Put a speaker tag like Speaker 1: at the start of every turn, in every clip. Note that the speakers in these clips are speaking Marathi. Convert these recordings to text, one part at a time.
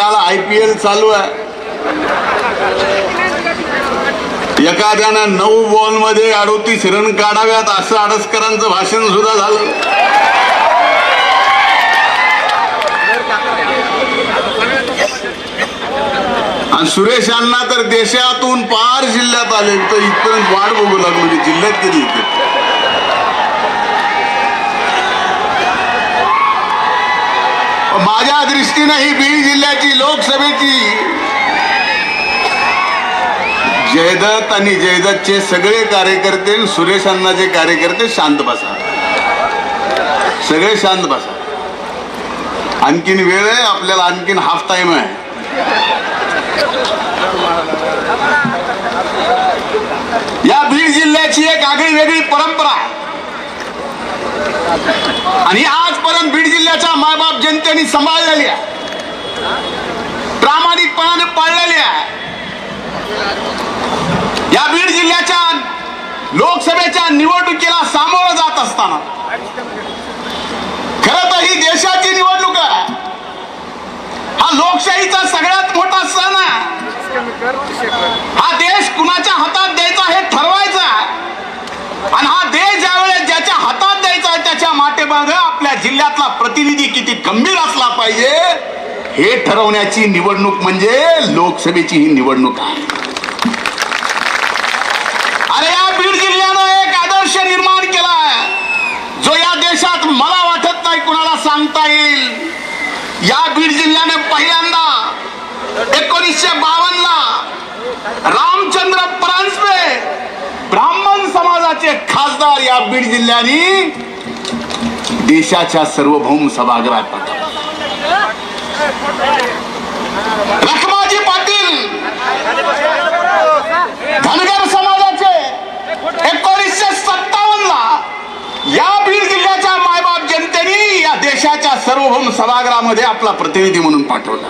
Speaker 1: काल आय पी एल चालू आहे. एखाद्यानं नऊ बॉलमध्ये अडोतीस रन काढाव्यात असं आडसकरांचं भाषण सुद्धा झालं. आणि सुरेश यांना तर देशातून पार जिल्ह्यात आले तर इथपर्यंत वाट बघू लागलो की जिल्ह्यात कधी इथे माझ्या दृष्टीनं ही बीड जिल्ह्याची लोकसभेची जयदत्त आणि जयदत्तचे सगळे कार्यकर्ते आणि सुरेश अण्णाचे कार्यकर्ते शांत बसा. सगळे शांत बसा. आणखीन वेळ आहे आपल्याला आणखीन हाफ टाइम आहे. या बीड जिल्ह्याची एक आगळी वेगळी परंपरा आहे. आणि आजपर्यंत बीड जिल्ह्याच्या मायबाप जनतेने सांभाळलेली आहे. प्रामाणिकपणाने पाळलेली आहे. या बीड जिल्ह्याच्या लोकसभेच्या निवडणुकीला सामोरं जात असताना खर तर ही देशाची निवडणूक आहे. हा लोकशाहीचा सगळ्यात मोठा सण आहे. हा देश कुणाच्या हातात द्यायचा हे ठरवायचा आहे. आणि हा देश ज्यावेळेस ज्याच्या हातात द्यायचा आहे त्याच्या माटेमाग आपल्या जिल्ह्यातला प्रतिनिधी किती गंभीर असला पाहिजे? हे ठरवण्याची निवडणूक म्हणजे लोकसभेची ही निवडणूक आहे. अरे या बीड जिल्ह्यानं एक आदर्श निर्माण केला जो या देशात मला वाटत नाही कुणाला सांगता येईल. या बीड जिल्ह्याने पहिल्यांदा एकोणीसशे बावन्न ला रामचंद्र परांजपे ब्राह्मण समाजाचे खासदार या बीड जिल्ह्याने देशाच्या सर्वभौम सभागृहात लखमाजी पाटील धनगर समाजाचे एकोणीसशे सत्तावन्न ला या बीड जिल्ह्याच्या मायबाप जनतेने या देशाच्या सर्वभौम सभागृहामध्ये आपला प्रतिनिधी म्हणून पाठवला.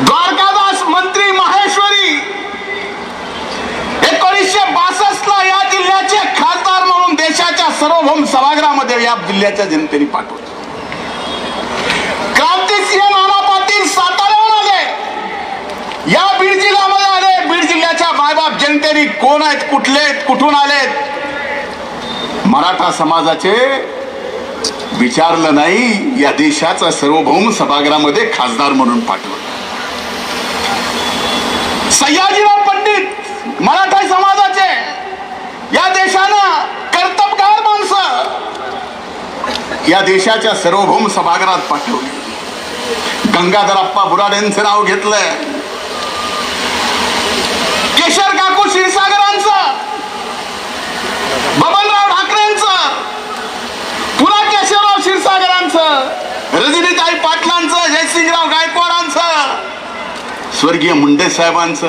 Speaker 1: द्वारका मंत्री माहेश्वरी एकोणीसशे बासष्ट ला या जिल्ह्याचे खासदार म्हणून देशाच्या सर्वभौम सभागृहामध्ये या जिल्ह्याच्या जनतेने पाठवलं. क्रांतिसिंह नाना पाटील साताऱ्याहून आले. या बीड जिल्ह्यामध्ये आले. बीड जिल्ह्याच्या मायबाप जनतेने कोण आहेत कुठले आहेत कुठून आलेत? मराठा समाजाचे विचारलं नाही या देशाचा सर्वभौम सभागृहामध्ये खासदार म्हणून पाठवलं. सह्याजीराव मराठा समाजाचे या देशानं कर्तबगार माणसं या देशाच्या सर्वभौम सभागृहात पाठवली. गंगाधरप्पा बुराडेंचं नाव घेतलंय. केशर काकू क्षीरसागरांचं बबनराव ठाकरेंचं पुन्हा केशवराव क्षीरसागरांचं रजनीताई पाटलांचं जयसिंगराव गायकवाडांचं स्वर्गीय मुंडे साहेबांचं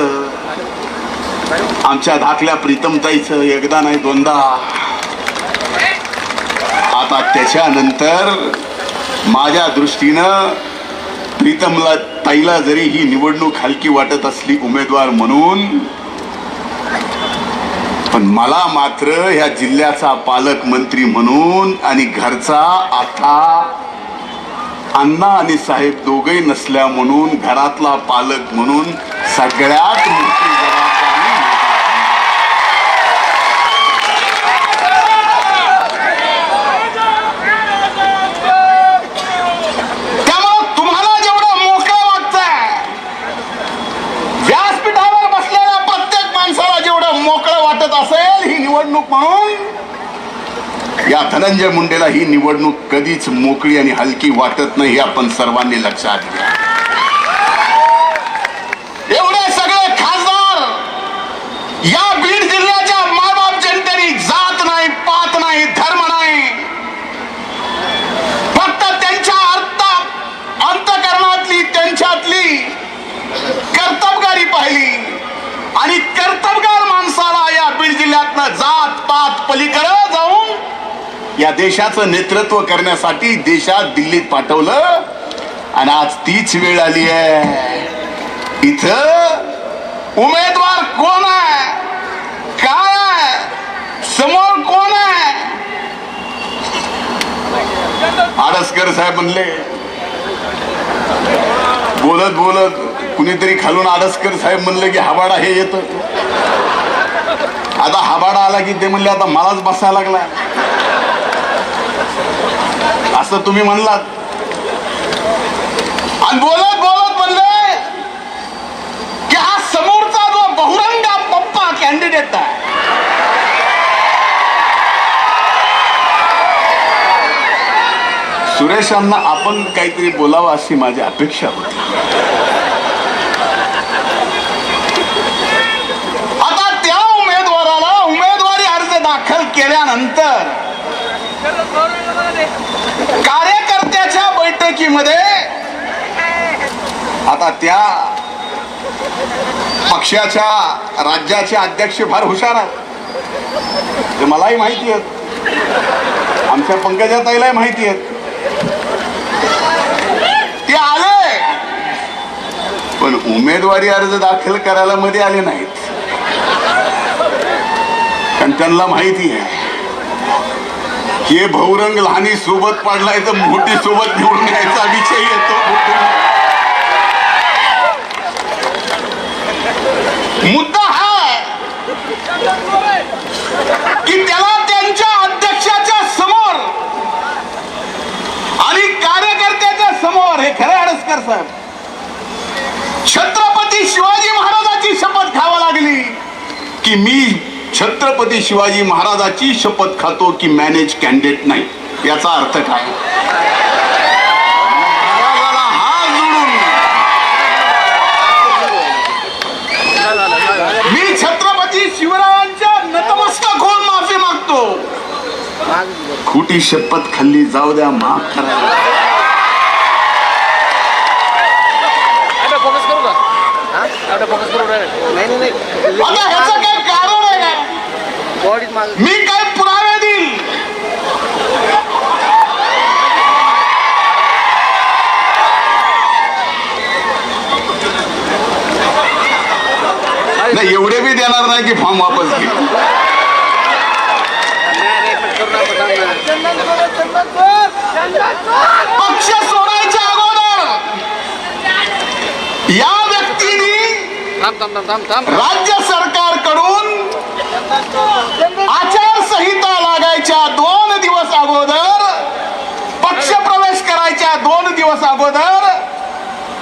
Speaker 1: आमच्या धाकल्या प्रीतमताईचं एकदा नाही दोनदा. आता त्याच्यानंतर माझ्या दृष्टीनं प्रीतमला ताईला जरी ही निवडणूक हलकी वाटत असली उमेदवार म्हणून पण मला मात्र ह्या जिल्ह्याचा पालकमंत्री म्हणून आणि घरचा आता अण्णा आणि साहेब दोघही नसल्या म्हणून घरातला पालक म्हणून सगळ्यात मोठी जबाबदारी त्यामुळं तुम्हाला जेवढं मोकळं वाटतंय व्यासपीठावर बसलेल्या प्रत्येक माणसाला जेवढं मोकळं वाटत असेल ही निवडणूक म्हणून या धनंजय मुंडेला ही निवडणूक कधीच मोकळी आणि हलकी वाटत नाही हे आपण सर्वांनी लक्षात घ्या. एवढे सगळे खासदार या बीड जिल्ह्याच्या मायबाप जनतेने जात नाही पात नाही धर्म नाही. फक्त त्यांच्या अर्थ अंतकरणातली त्यांच्यातली कर्तबगारी पाहिली. आणि कर्तबगार माणसाला या बीड जिल्ह्यातनं जात पात पलीकडे जाऊन या देशाचं नेतृत्व करण्यासाठी देशात दिल्लीत पाठवलं. आणि आज तीच वेळ आली आहे. इथं उमेदवार कोण आहे? काय आहे? समोर कोण आहे? आडसकर साहेब म्हणले बोलत बोलत कुणीतरी खालून आडसकर साहेब म्हणलं की हवाडा हे येत. आता हबाडा आला की ते म्हणले आता मलाच बसायला लागला. असं तुम्ही म्हणलात. आणि बोलत बोलत म्हणले की हा समोरचा जो बहुरंग पप्पा कॅन्डिडेट आहे सुरेशांना आपण काहीतरी बोलावं अशी माझी अपेक्षा होती आता त्या उमेदवाराला उमेदवारी अर्ज दाखल केल्यानंतर कार्यकर्त्याच्या बैठकीमध्ये आता त्या पक्षाच्या राज्याचे अध्यक्ष फार हुशार आहेत. ते मलाही माहिती आहेत. आमच्या पंकजा ताईलाही माहिती आहेत. ते आले. पण उमेदवारी अर्ज दाखल करायला मध्ये आले नाहीत. त्यांना माहिती आहे. हे भौरंग लहानी सोबत पाडलाय तर मोठी सोबत निवडून यायचा विषय येतो. मुद्दा हा की त्याला त्यांच्या अध्यक्षाच्या समोर आणि कार्यकर्त्याच्या समोर हे खरे अडसकर साहेब छत्रपती शिवाजी महाराजाची शपथ खावा लागली की मी छत्रपती शिवाजी महाराजाची शपथ खातो की मॅनेज कॅन्डिडेट नाही? याचा अर्थ काय? मी छत्रपती शिवरायांच्या नतमस्तक होऊन माफी मागतो. खोटी शपथ खाल्ली जाऊ द्या माफ करा.
Speaker 2: आता फोकस करू का? आता फोकस करू नाही नाही नाही
Speaker 1: आता ह्याचं काय कारण आहे काय
Speaker 2: बॉडीत माग
Speaker 1: मी काय पुरावे देईल नाही एवढे बी देणार नाही की फॉर्म वापस घे. पक्ष सोडायच्या अगोदर या व्यक्तीने
Speaker 2: थांब थांब थांब थांब थांब.
Speaker 1: राज्य सरकारकडून करायच्या दोन दिवस अगोदर पक्ष प्रवेश करायच्या दोन दिवस अगोदर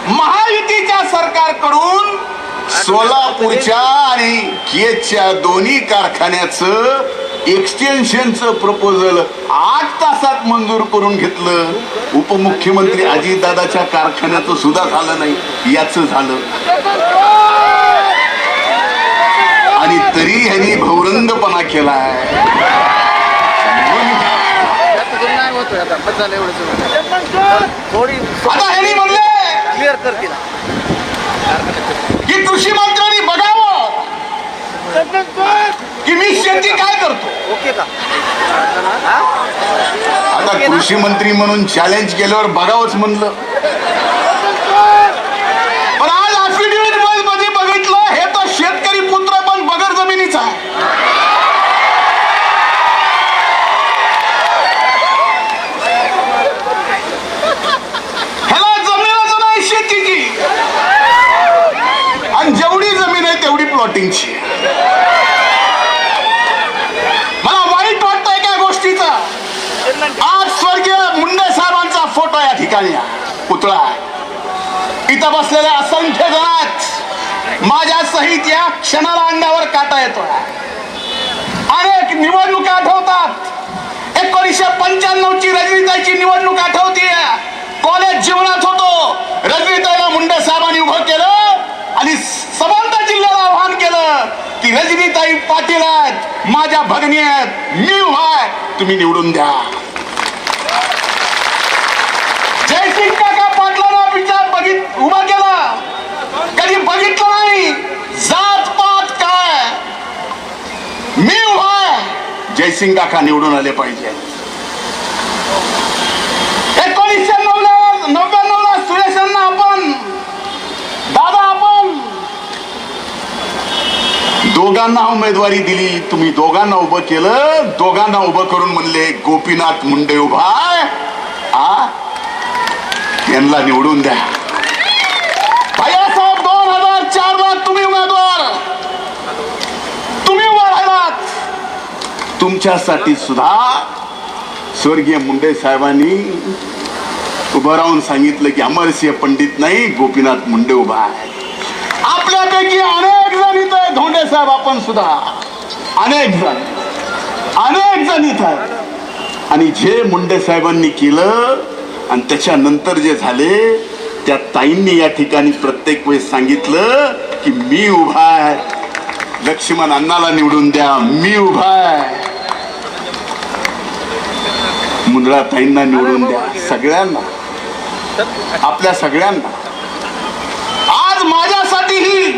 Speaker 1: महायुतीच्या सरकारकडून सोलापूरच्या आणि केच्या दोन्ही कारखान्याचं एक्सटेन्शनचं प्रपोजल आठ तासात मंजूर करून घेतलं. उपमुख्यमंत्री अजितदादाच्या कारखान्याचं सुद्धा झालं नाही याच झालं. आणि तरी ह्यांनी भौरंगपणा केलाय.
Speaker 2: होतोय आता. बस झालं एवढं. थोडी क्लिअर कर तिला.
Speaker 1: की कृषी मंत्र्यांनी बघावं की मी शेती काय करतो.
Speaker 2: ओके का?
Speaker 1: आता कृषी मंत्री म्हणून चॅलेंज केल्यावर बघावंच म्हणलं पण आज affidavit मध्ये बघितलं हे तर शेतकरी पुत्र पण बगर जमिनीचा आहे ह्याला जमीनच नाही शेतीची आणि जेवढी जमीन आहे तेवढी प्लॉटिंगची मला वाईट वाटतंय काय गोष्टीचा आज स्वर्गीय मुंडे साहेबांचा फोटो या ठिकाणी आहे, पुतळा आहे. इथं बसलेल्या असंख्य जणात माझ्या सहित या क्षणाला अंगावर काटा येतो अनेक निवडणुका आठवतात. एकोणीसशे पंच्याण्णव ची रजनीताईची निवडणूक आठवतीये. कॉलेज जीवनात होतो. रजनीताईला मुंडे साहेबांनी उभं केलं आणि समांतर जिल्ह्याला आव्हान केलं की रजनीताई पाटील आहेत माझ्या भगिनी आहेत मी उभा तुम्ही निवडून द्या जयसिंग काका पाटलांना विचार बघित उभा केला कधी बघितलं नाही जात पात काय मी उभा आहे जयसिंग काका निवडून आले पाहिजे. एकोणीसशे नव्याण्णव नव्याण्णव ला सुरेशांना आपण दादा आपण. दोघांना उमेदवारी दिली तुम्ही दोघांना उभं केलं दोघांना उभं करून म्हणले गोपीनाथ मुंडे उभा आ? यांना निवडून द्या. भैयासाहेब दोन हजार चार ला तुम्ही उभा राहिलात तुमच्यासाठी सुद्धा स्वर्गीय मुंडे साहेबांनी उभं राहून सांगितलं की अमरसिंह पंडित नाही गोपीनाथ मुंडे उभा आहे. आपल्यापैकी अनेक जण इथं आहे, धोंडे साहेब आपण सुद्धा. अनेक जण. अनेक जण इथं आहेत. आणि जे मुंडे साहेबांनी केलं आणि त्याच्यानंतर जे झाले त्या ताईंनी या ठिकाणी प्रत्येक वेळेस सांगितलं की मी उभा आहे. लक्ष्मण अण्णाला निवडून द्या मी उभा आहे. मुंद्रा ताईंना निवडून द्या सगळ्यांना. आपल्या सगळ्यांना. आज माझ्यासाठी ही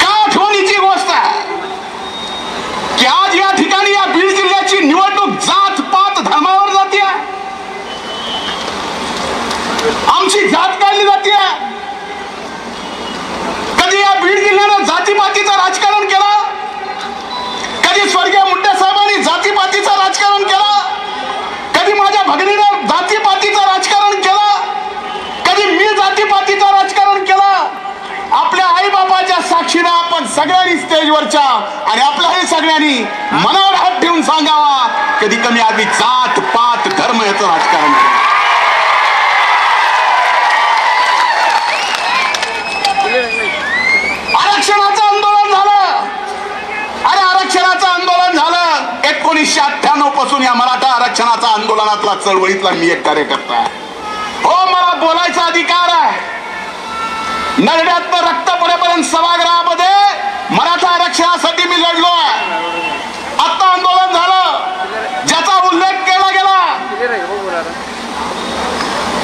Speaker 1: का आठवणीची गोष्ट आहे? की आज या ठिकाणी या बीड जिल्ह्याची निवडणूक जात पात धर्मावर जाते आमची जात काढली जाते कधी या बीड जिल्ह्यानं जातीपातीचं राजकारण केलं? कधी स्वर्गीय मुंडे साहेबांनी जातीपातीचं राजकारण केलं कधी माझ्या भगिनीनं जातीपातीचं राजकारण केलं कधी मी जातीपातीचं राजकारण केलं आपल्या आई बाबाच्या साक्षीनं आपण सगळ्यांनी स्टेजवरच्या आणि आपल्याही सगळ्यांनी मनावर हात ठेवून सांगावा कधी कमी आधी जात पात धर्म याचं राजकारण आरक्षणाचं आंदोलन झालं. अरे आरक्षणाचं आंदोलन झालं. एकोणीसशे अठ्ठ्याण्णवपासून या मराठा आरक्षणाचा आंदोलनातला चळवळीतला मी एक कार्यकर्ता हो मला बोलायचा अधिकार आहे. नरड्यात रक्त पडेपर्यंत सभागृहामध्ये मराठा आरक्षणासाठी मी लढलो आहे आता आंदोलन झालं. ज्याचा उल्लेख केला गेला.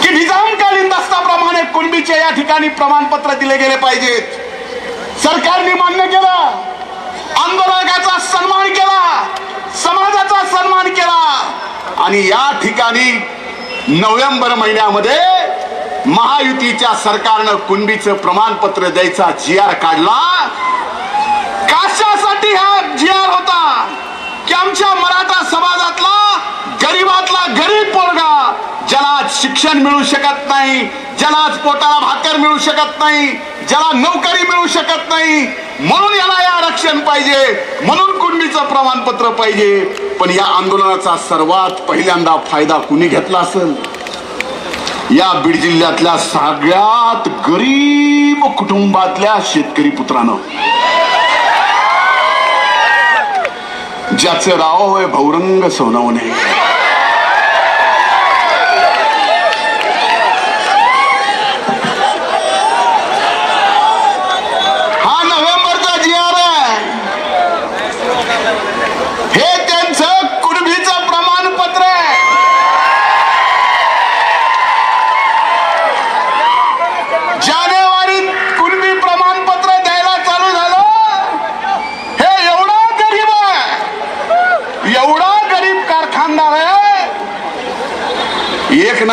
Speaker 1: की निजामकालीन दस्ताप्रमाणे कुणबीचे या ठिकाणी प्रमाणपत्र दिले गेले पाहिजेत. सरकारने मान्य केलं. आंदोलकाचा सन्मान केला. समाजाचा सन्मान केला. आणि या ठिकाणी नोव्हेंबर महिन्यामध्ये महायुतीच्या सरकारनं कुणबीचं प्रमाणपत्र द्यायचा जी आर काढला कशासाठी हा जी आर होता की आमच्या मराठा समाजातला गरीबातला गरीब पोरगा ज्याला आज शिक्षण मिळू शकत नाही ज्याला आज पोटाला भाकर मिळू शकत नाही ज्याला नोकरी मिळू शकत नाही म्हणून याला या आरक्षण पाहिजे म्हणून कुणबीचं प्रमाणपत्र पाहिजे. पण या आंदोलनाचा सर्वात पहिल्यांदा फायदा कुणी घेतला असेल? या बीड जिल्ह्यातल्या सगळ्यात गरीब कुटुंबातल्या शेतकरी पुत्रानं. ज्याचं राव आहे भौरंग सोनवणे हा नोव्हेंबरचा जी आर आहे हे त्यांचं कुणबीचं प्रमाणपत्र आहे जानेवारीत कुणबी प्रमाणपत्र द्यायला चालू झालं हे एवढा गरीब आहे एवढा गरीब कारखानदार आहे एक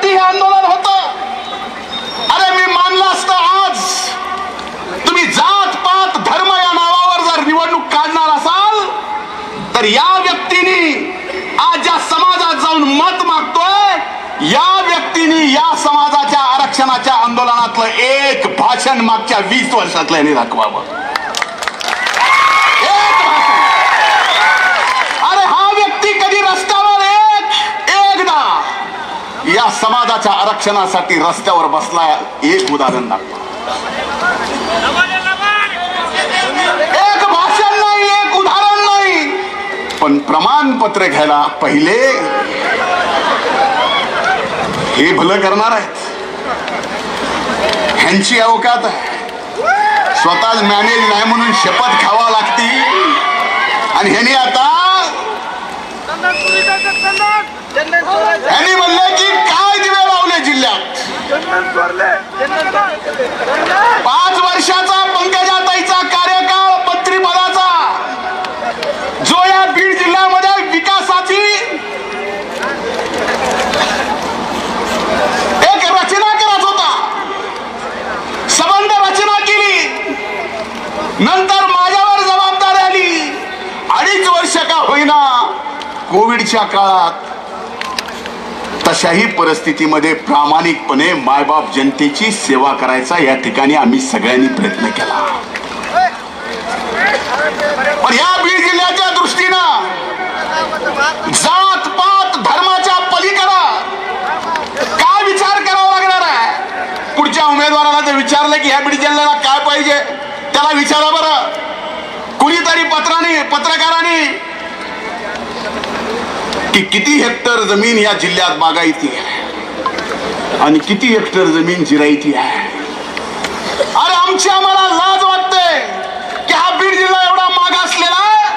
Speaker 1: पुत्रासाठी हे आंदोलन होत. अरे मी मानलं असत आज. तुम्ही जात पात धर्म या नावावर जर निवडणूक काढणार असाल तर या व्यक्तीने आज ज्या समाजात जाऊन मत मागतोय. या व्यक्तीने या समाजाच्या आरक्षणाच्या आंदोलनातलं एक भाषण मागच्या वीस वर्षातलं दाखवावं एक भाषण अरे हा व्यक्ती कधी रस्त्यावर एक एकदा या समाजाच्या आरक्षणासाठी रस्त्यावर बसला एक उदाहरण दाखवा. एक भाषण नाही एक उदाहरण नाही. पण प्रमाणपत्र घ्यायला पहिले हे भलं करणार आहेत. ह्यांची अवकात आहे. स्वतःच मॅनेज नाही म्हणून शपथ खावा लागती. आणि ह्यांनी आता त्यांनी म्हणलं की काय दिवे लावले जिल्ह्यात?
Speaker 2: पाच वर्षाचा पंकजाताईचा कार्यकाळ मंत्रिपदाचा.
Speaker 1: जो या बीड जिल्ह्यामध्ये विकासाची एक रचना करत होता. संबंध रचना केली. नंतर कोविडच्या काळात तशाही परिस्थितीमध्ये प्रामाणिकपणे मायबाप जनतेची सेवा करायचा या ठिकाणी आम्ही सगळ्यांनी प्रयत्न केला. पण या बीड जिल्ह्याच्या दृष्टीनं जात पात धर्माच्या पलीकडं काय विचार करावा लागणार आहे? पुढच्या उमेदवाराला जर विचारलं की ह्या बीड जिल्ह्याला काय पाहिजे? त्याला विचारा बरं. कुणीतरी पत्राने पत्रकारांनी की किती हेक्टर जमीन या जिल्ह्यात बागायती आहे? आणि किती हेक्टर जमीन जिरायती आहे? अरे आमची आम्हाला लाज वाटते की हा बीड जिल्हा एवढा मागासलेला आहे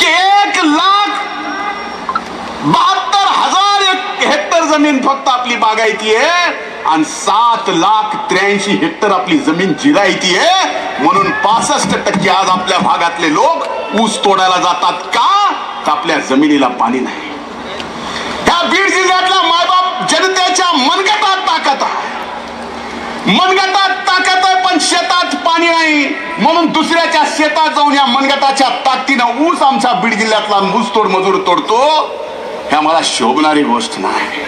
Speaker 1: की एक लाख बहात्तर हजार हेक्टर जमीन फक्त आपली बागायती आहे आणि सात लाख त्र्याऐंशी हेक्टर आपली जमीन जिरायती आहे. म्हणून पासष्ट टक्के आज आपल्या भागातले लोक ऊस तोडायला जातात का? आपल्या जमिनीला पाणी नाही. त्या बीड जिल्ह्यातला मायबाप जनतेच्या मनगटात ताकद आहे. मनगटात ताकद आहे पण शेतात पाणी नाही. म्हणून दुसऱ्याच्या शेतात जाऊन या मनगटाच्या ताकदीनं ऊस आमच्या बीड जिल्ह्यातला ऊसतोड मजूर तोडतो. ह्या मला शोभणारी गोष्ट नाही.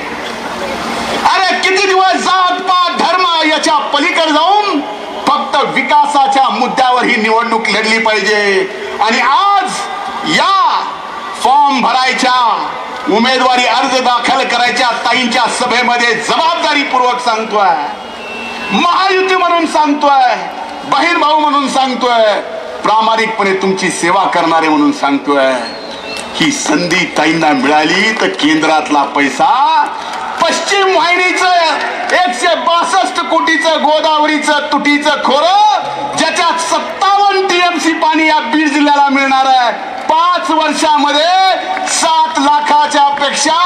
Speaker 1: अरे किती दिवस जात पात धर्म याच्या पलीकडे जाऊन फक्त विकासाच्या मुद्द्यावर ही निवडणूक लढली पाहिजे. आणि आज या फॉर्म भरायच्या उमेदवारी अर्ज दाखल करायच्या ताईंच्या सभेमध्ये जबाबदारीपूर्वक सांगतोय. महायुती म्हणून सांगतोय बहीण भाऊ म्हणून सांगतोय प्रामाणिकपणे तुमची सेवा करणारे म्हणून सांगतोय. ही संधी ताईंना मिळाली तर केंद्रातला पैसा पश्चिम वाहिनीचं एकशे बासष्ट कोटीचं गोदावरीचं तुटीचं खोरं दोन टीएमसी पाणी या बीड जिल्ह्याला मिळणार आहे. पाच वर्षामध्ये सात लाखाच्या पेक्षा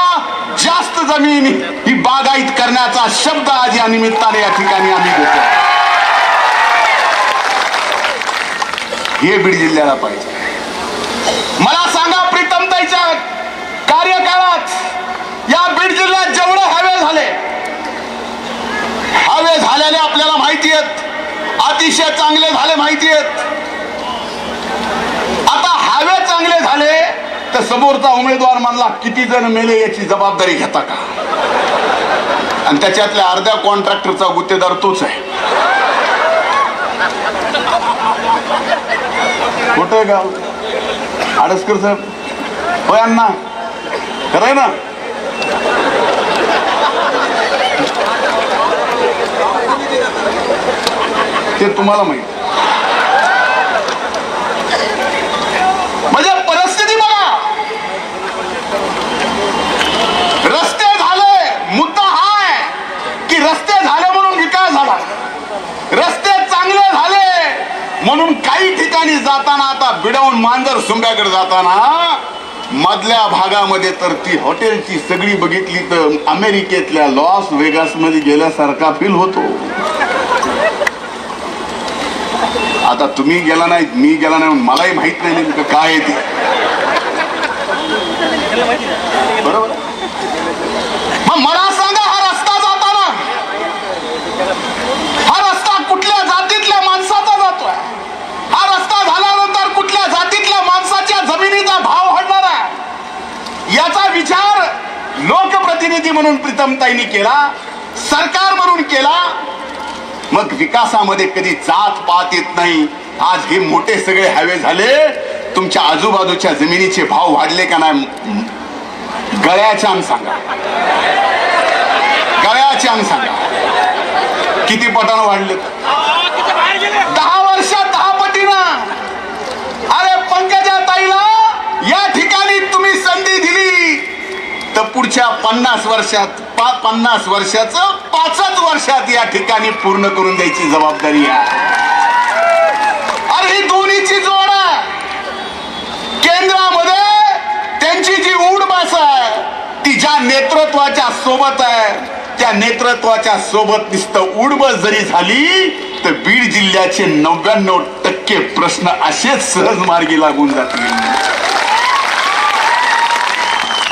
Speaker 1: जास्त जमीन ही बागायत करण्याचा शब्द आज या निमित्ताने या ठिकाणी आम्ही घेतो हे बीड जिल्ह्याला पाहिजे. मला सांगा प्रीतमताईच्या कार्यकाळात या बीड जिल्ह्यात जेवढे हवे झाले हवे झालेले आपल्याला माहिती आहेत अतिशय चांगले झाले माहिती आहेत आता हवे चांगले झाले तर समोरचा उमेदवार म्हणला किती जण मेले याची जबाबदारी घेता का? आणि त्याच्यातल्या अर्ध्या कॉन्ट्रॅक्टरचा गुत्तेदार तोच आहे. कुठं आहे गाव. आडसकर साहेब. होय अण्णा. खरंय ना? ते तुम्हाला माहीत. म्हणजे परिस्थिती बघा. रस्ते झाले मुद्दा हा आहे की रस्ते झाले म्हणून विकास झाला. रस्ते चांगले झाले म्हणून काही ठिकाणी जाताना आता बिडवून मांजर सुंब्याकडे जाताना मधल्या भागामध्ये तर ती हॉटेलची सगळी बघितली तर अमेरिकेतल्या लॉस वेगासमध्ये गेल्यासारखा फील होतो. आता तुम्ही गेला नाही मी गेला नाही म्हणून मलाही माहीत नाही नेमकं काय आहे ते. बरोबर? मग मला सांगा हा रस्ता जाताना. हा रस्ता कुठल्या जातीतल्या माणसाचा जातोय? हा रस्ता झाल्यानंतर कुठल्या जातीतल्या माणसाच्या जमिनीचा भाव हडणार आहे? याचा विचार लोकप्रतिनिधी म्हणून प्रीतमताईंनी केला सरकार म्हणून केला मग विकासामध्ये कधी जात पात येत नाही. आज हे मोठे सगळे हवे झाले. तुमच्या आजूबाजूच्या जमिनीचे भाव वाढले का नाही? गळ्याच्या अंग सांगा. गळ्याच्या अंग सांगा. किती पटानं वाढले दहा वर्षात दहा पटीनं अरे पंकजा ताईला या ठिकाणी तुम्ही संधी दिली तर पुढच्या पन्नास वर्षात पा पन्नास वर्षाचं पाचच वर्षात या ठिकाणी पूर्ण करून द्यायची जबाबदारी आहे. अरे ही दोन्हीची जोड आहे. केंद्रामध्ये त्यांची जी उडबास आहे ती ज्या नेतृत्वाच्या सोबत आहे त्या नेतृत्वाच्या सोबत नुसतं उडबस जरी झाली तर बीड जिल्ह्याचे नव्याण्णव टक्के प्रश्न असेच सहज मार्गी लागून जातील.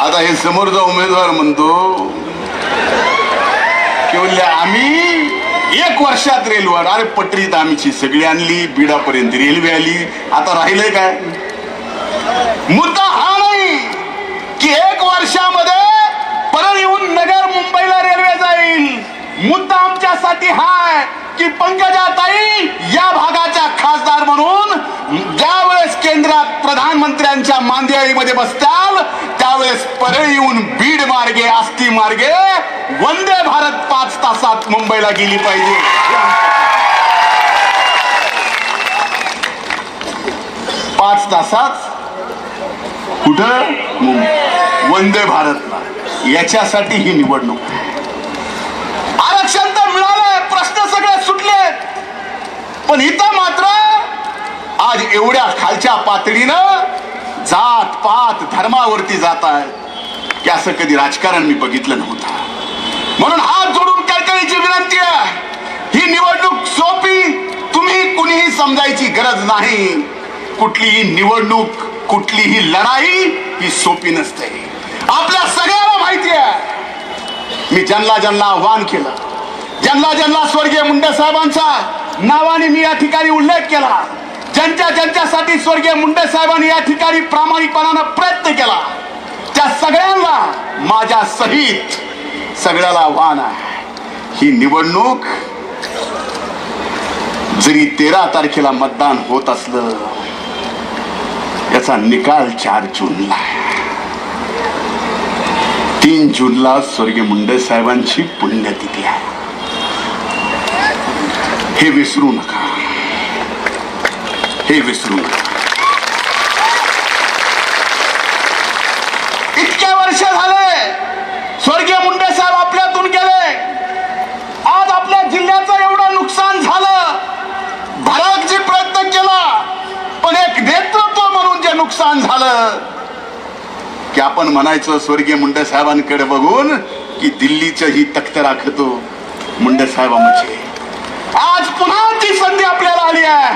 Speaker 1: आता हे समोरचा उमेदवार म्हणतो की म्हणले आम्ही एक वर्षात रेल्वे अरे पटरीत आमची सगळी आणली बीडापर्यंत रेल्वे आली. आता राहिलंय काय? मुद्दा हा नाही की एक वर्षामध्ये परत येऊन नगर मुंबईला रेल्वे जाईल. मुद्दा आमच्यासाठी हाय की पंकजाताई या भागाच्या खासदार म्हणून ज्या वेळेस केंद्रात प्रधानमंत्र्यांच्या मांदियाळीमध्ये बसताल त्यावेळेस परळीहून बीड मार्गे आस्ती मार्गे वंदे भारत पाच तासात मुंबईला गेली पाहिजे. पाच तासात कुठं? वंदे भारतला याच्यासाठी ही निवडणूक. आरक्षण तर मिळालंय प्रश्न सगळे सुटलेत. पण इथं मात्र आज एवढ्या खालच्या पातळीनं जात पात धर्मावरती जात आहे की असं कधी राजकारण मी बघितलं नव्हतं. म्हणून हात जोडून कळकळीची विनंती आहे. ही निवडणूक सोपी तुम्ही कुणीही समजायची गरज नाही. कुठलीही निवडणूक कुठलीही लढाई ही सोपी नसते. आपल्या सगळ्याला माहिती आहे. मी ज्यांना ज्यांना आव्हान केलं ज्यांना ज्यांना स्वर्गीय मुंडे साहेबांचा नावाने मी या ठिकाणी उल्लेख केला ज्यांच्या ज्यांच्यासाठी स्वर्गीय मुंडे साहेबांनी या ठिकाणी प्रामाणिकपणानं प्रयत्न केला त्या सगळ्यांना माझ्या सहित सगळ्याला आव्हान आहे. ही निवडणूक जरी तेरा तारखेला मतदान होत असलं याचा निकाल चार जूनला आहे. तीन जूनला स्वर्गीय मुंडे साहेबांची पुण्यतिथी आहे. हे विसरू नका. हे विसरू इतक्या वर्ष झाले स्वर्गीय मुंडे साहेब आपल्यातून गेले. आज आपल्या जिल्ह्याचं एवढं नुकसान झालं. भरागची प्रयत्न केला पण एक नेतृत्व म्हणून जे नुकसान झालं की आपण म्हणायचं स्वर्गीय मुंडे साहेबांकडे बघून की दिल्लीचं ही तख्त राखतो मुंडे साहेबांचे आज पुन्हा ती संधी आपल्याला आली आहे.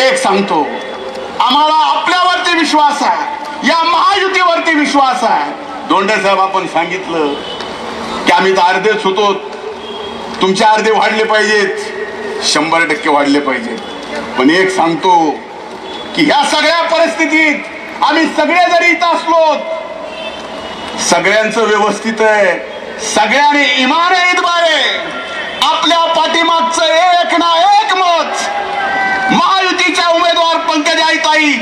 Speaker 1: एक सांगतो. आम्हाला आपल्यावरती विश्वास आहे. या महायुतीवरती विश्वास आहे. दोंडे साहेब आपण सांगितलं की आम्ही तर अर्धेच होतो तुमचे अर्धे वाढले पाहिजेत. शंभर टक्के वाढले पाहिजेत. पण एक सांगतो की ह्या सगळ्या परिस्थितीत आम्ही सगळे जरी इथं असलो सगळ्यांचं व्यवस्थित आहे. सगळ्यांनी इमान आहे. इतबारे आपल्या पाठीमागचं एक ना एक मत उमेदवार पंकजाईताई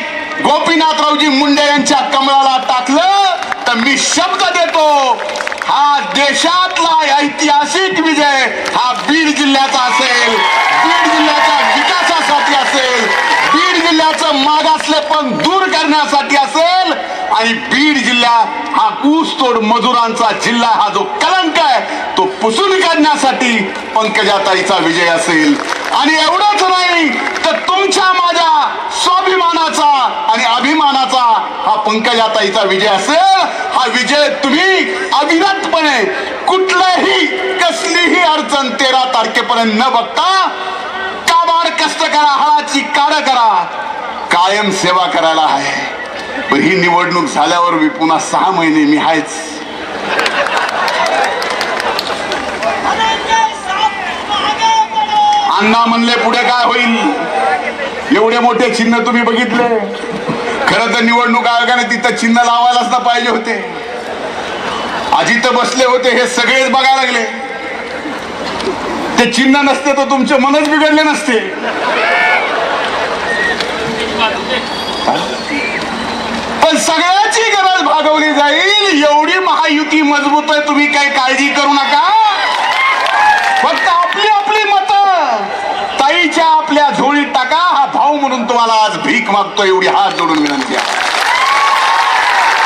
Speaker 1: गोपीनाथरावजी मुंडे यांच्या कमळाला टाकलं तर मी शब्द देतो. हा देशातला ऐतिहासिक विजय हा बीड जिल्ह्याचा असेल. बीड जिल्ह्याच्या विकासासाठी असेल. बीड जिल्ह्याचं मागासलेपण दूर करण्यासाठी असेल. आणि बीड जिल्हा हा ऊसतोड मजुरांचा जिल्हा हा जो कलंक आहे तो पुसून काढण्यासाठी पंकजाताईचा विजय असेल. आणि एवढंच नाही तर तुमच्या माझ्या स्वाभिमानाचा आणि अभिमानाचा हा पंकजाताईचा विजय असेल. हा विजय तुम्ही अविरतपणे कुठल्याही कसलीही अडचण तेरा तारखेपर्यंत न बघता काबाड कष्ट करा हळाची काळ करा कायम सेवा करायला आहे. पण ही निवडणूक झाल्यावर मी पुन्हा सहा महिने मी आहेच. अण्णा म्हणले पुढे काय होईल? एवढे मोठे चिन्ह तुम्ही बघितले. खरं तर निवडणूक आयोगाने तिथं चिन्ह लावायलाच ना पाहिजे होते. अजित बसले होते हे सगळेच बघायला लागले. ते चिन्ह नसते तर तुमचे मनच बिघडले नसते. पण सगळ्याची गरज भागवली जाईल. एवढी महायुती मजबूत आहे तुम्ही काही काळजी करू नका. फक्त ताईच्या आपल्या झोळीत टाका हा भाऊ म्हणून तुम्हाला आज भीक मागतो एवढी हात जोडून विनंती आहे.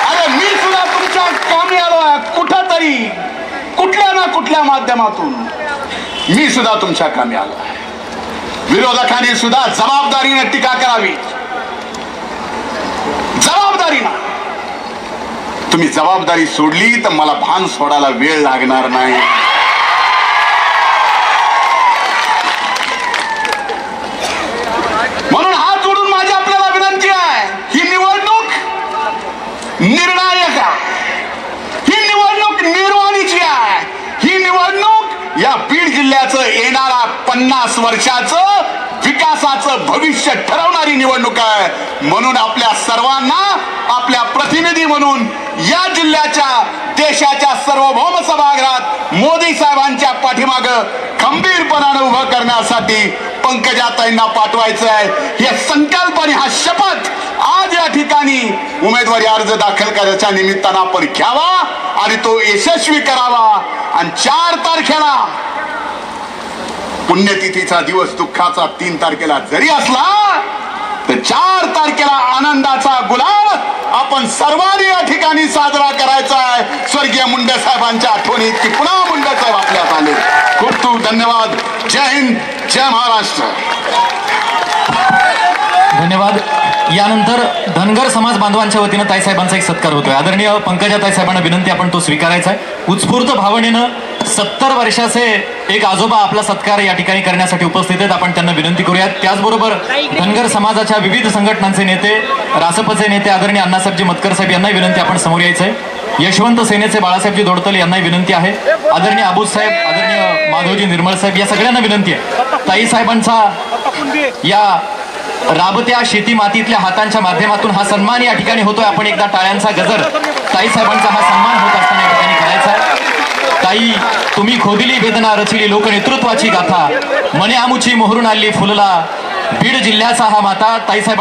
Speaker 1: अरे मी सुद्धा तुमच्या कामी आलो आहे तरी कुठल्या ना कुठल्या माध्यमातून मी सुद्धा तुमच्या कामी आलो आहे. विरोधकांनी सुद्धा जबाबदारीने टीका करावी. जबाबदारीनं. तुम्ही जबाबदारी सोडली तर मला भान सोडायला वेळ लागणार नाही म्हणून हात जोडून माझी आपल्याला विनंती आहे ही निवडणूक निर्णायक ही निवडणूक निर्वाणीची आहे. ही निवडणूक या बीड जिल्ह्याचं येणारा पन्नास वर्षाचं विकासाचं भविष्य ठरवणारी निवडणूक आहे. म्हणून आपल्या सर्वांना आपल्या प्रतिनिधी म्हणून या जिल्ह्याच्या देशाच्या सार्वभौम सभागृहात मोदी साहेबांच्या पाठीमाग खंबीरपणानं उभं करण्यासाठी पंकजाताईंना पाठवायचं आहे हे संकल्पने हा शपथ आज या ठिकाणी उमेदवारी अर्ज दाखल करायच्या निमित्तानं आपण घ्यावा आणि तो यशस्वी करावा. आणि चार तारखेला पुण्यतिथीचा दिवस दुःखाचा तीन तारखेला जरी असला तर चार तारखेला आनंदाचा गुलाल आपण सर्वांनी या ठिकाणी साजरा करायचा आहे स्वर्गीय मुंडे साहेबांच्या आठवणीत की पुन्हा मुंडे साहेब आपल्या धन्यवाद. जय हिंद जय महाराष्ट्र.
Speaker 3: धन्यवाद. यानंतर धनगर समाज बांधवांच्या वतीनं ताईसाहेबांचा एक सत्कार होतोय. आदरणीय पंकजा ताईसाहेबांना विनंती आपण तो स्वीकारायचा आहे. उत्स्फूर्त भावनेनं सत्तर वर्षाचे एक आजोबा आपला सत्कार या ठिकाणी करण्यासाठी उपस्थित आहेत. आपण त्यांना विनंती करूयात. त्याचबरोबर धनगर समाजाच्या विविध संघटनांचे नेते रासपचे नेते आदरणीय अण्णासाहेबजी मतकर साहेब यांना विनंती आपण समोर यायचं आहे यशवंत सेनेचे बाळासाहेबजी दोडतल यांनाही विनंती आहे. आदरणीय आबूज साहेब आदरणीय माधवजी निर्मळ साहेब या सगळ्यांना विनंती आहे. ताई साहेबांचा या राबत्या शेती मातीतल्या हातांच्या माध्यमातून हा सन्मान या ठिकाणी होतोय. आपण एकदा टाळ्यांचा गजर ताई साहेबांचा हा सन्मान होत असताना या ठिकाणी करायचा आहे. ताई तुम्ही खोदिली वेदना रचिली लोकनेतृत्वाची गाथा मने आमुची मोहरून आली फुलला बीड जिल्ह्याचा हा माता ताईसाहेब